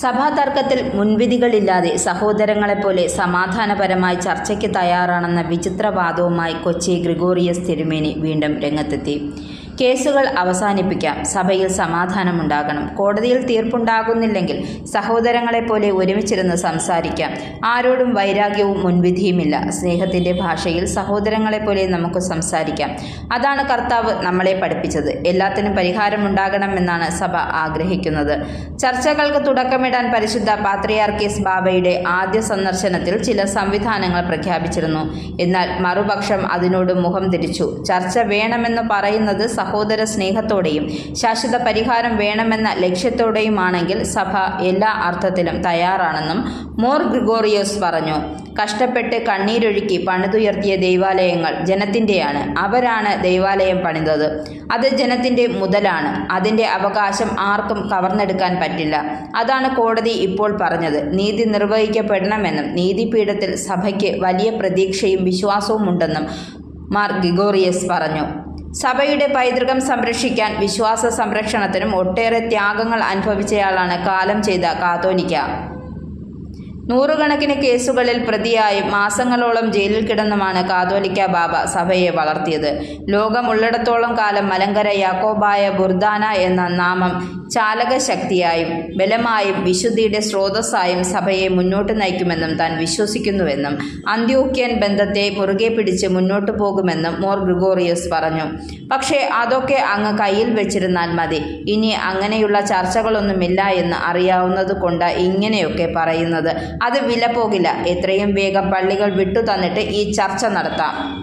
സഭാ തർക്കത്തിൽ മുൻവിധികളില്ലാതെ സഹോദരങ്ങളെപ്പോലെ സമാധാനപരമായി ചർച്ചയ്ക്ക് തയ്യാറാണെന്ന വിചിത്രവാദവുമായി കൊച്ചി ഗ്രിഗോറിയസ് തിരുമേനി വീണ്ടും രംഗത്തെത്തി. കേസുകൾ അവസാനിപ്പിക്കാം. സഭയിൽ സമാധാനമുണ്ടാകണം. കോടതിയിൽ തീർപ്പുണ്ടാകുന്നില്ലെങ്കിൽ സഹോദരങ്ങളെപ്പോലെ ഒരുമിച്ചിരുന്ന് സംസാരിക്കാം. ആരോടും വൈരാഗ്യവും മുൻവിധിയുമില്ല. സ്നേഹത്തിന്റെ ഭാഷയിൽ സഹോദരങ്ങളെപ്പോലെ നമുക്ക് സംസാരിക്കാം. അതാണ് കർത്താവ് നമ്മളെ പഠിപ്പിച്ചത്. എല്ലാത്തിനും പരിഹാരമുണ്ടാകണമെന്നാണ് സഭ ആഗ്രഹിക്കുന്നത്. ചർച്ചകൾക്ക് തുടക്കമിടാൻ പരിശുദ്ധ പാത്രിയാർക്കീസ് ബാബയുടെ ആദ്യ സന്ദർശനത്തിൽ ചില സംവിധാനങ്ങൾ പ്രഖ്യാപിച്ചിരുന്നു. എന്നാൽ മറുപക്ഷം അതിനോട് മുഖം തിരിച്ചു. ചർച്ച വേണമെന്ന് പറയുന്നത് സഹോദര സ്നേഹത്തോടെയും ശാശ്വത പരിഹാരം വേണമെന്ന ലക്ഷ്യത്തോടെയുമാണെങ്കിൽ സഭ എല്ലാ അർത്ഥത്തിലും തയ്യാറാണെന്നും മോർ ഗ്രിഗോറിയോസ് പറഞ്ഞു. കഷ്ടപ്പെട്ട് കണ്ണീരൊഴുക്കി പണിതുയർത്തിയ ദൈവാലയങ്ങൾ ജനത്തിന്റെയാണ്. അവരാണ് ദൈവാലയം പണിതത്. അത് ജനത്തിന്റെ മുതലാണ്. അതിന്റെ അവകാശം ആർക്കും കവർന്നെടുക്കാൻ പറ്റില്ല. അതാണ് കോടതി ഇപ്പോൾ പറഞ്ഞത്. നീതി നിർവഹിക്കപ്പെടണമെന്നും നീതിപീഠത്തിൽ സഭയ്ക്ക് വലിയ പ്രതീക്ഷയും വിശ്വാസവും ഉണ്ടെന്നും മാർ ഗിഗോറിയസ് പറഞ്ഞു. സഭയുടെ പൈതൃകം സംരക്ഷിക്കാൻ വിശ്വാസ സംരക്ഷണത്തിനും ഒട്ടേറെ ത്യാഗങ്ങൾ അനുഭവിച്ചയാളാണ് കാലം ചെയ്ത കാതോലിക്ക നൂറുകണക്കിന് കേസുകളിൽ പ്രതിയായി മാസങ്ങളോളം ജയിലിൽ കിടന്നുമാണ് കാതോലിക്ക ബാബ സഭയെ വളർത്തിയത്. ലോകമുള്ളിടത്തോളം കാലം മലങ്കര യാക്കോബായ ബുർദാന എന്ന നാമം ചാലകശക്തിയായും ബലമായും വിശുദ്ധിയുടെ സ്രോതസ്സായും സഭയെ മുന്നോട്ട് നയിക്കുമെന്നും താൻ വിശ്വസിക്കുന്നുവെന്നും അന്ത്യോക്യൻ ബന്ധത്തെ മുറുകെ പിടിച്ച് മുന്നോട്ടു പോകുമെന്നും മോർ ഗ്രിഗോറിയസ് പറഞ്ഞു. പക്ഷേ അതൊക്കെ അങ്ങ് കയ്യിൽ വെച്ചിരുന്നാൽ മതി. ഇനി അങ്ങനെയുള്ള ചർച്ചകളൊന്നുമില്ല എന്ന് അറിയാവുന്നത് കൊണ്ട് ഇങ്ങനെയൊക്കെ പറയുന്നത് അത് വില പോകില്ല എത്രയും വേഗം പള്ളികൾ വിട്ടു തന്നിട്ട് ഈ ചർച്ച നടത്താം.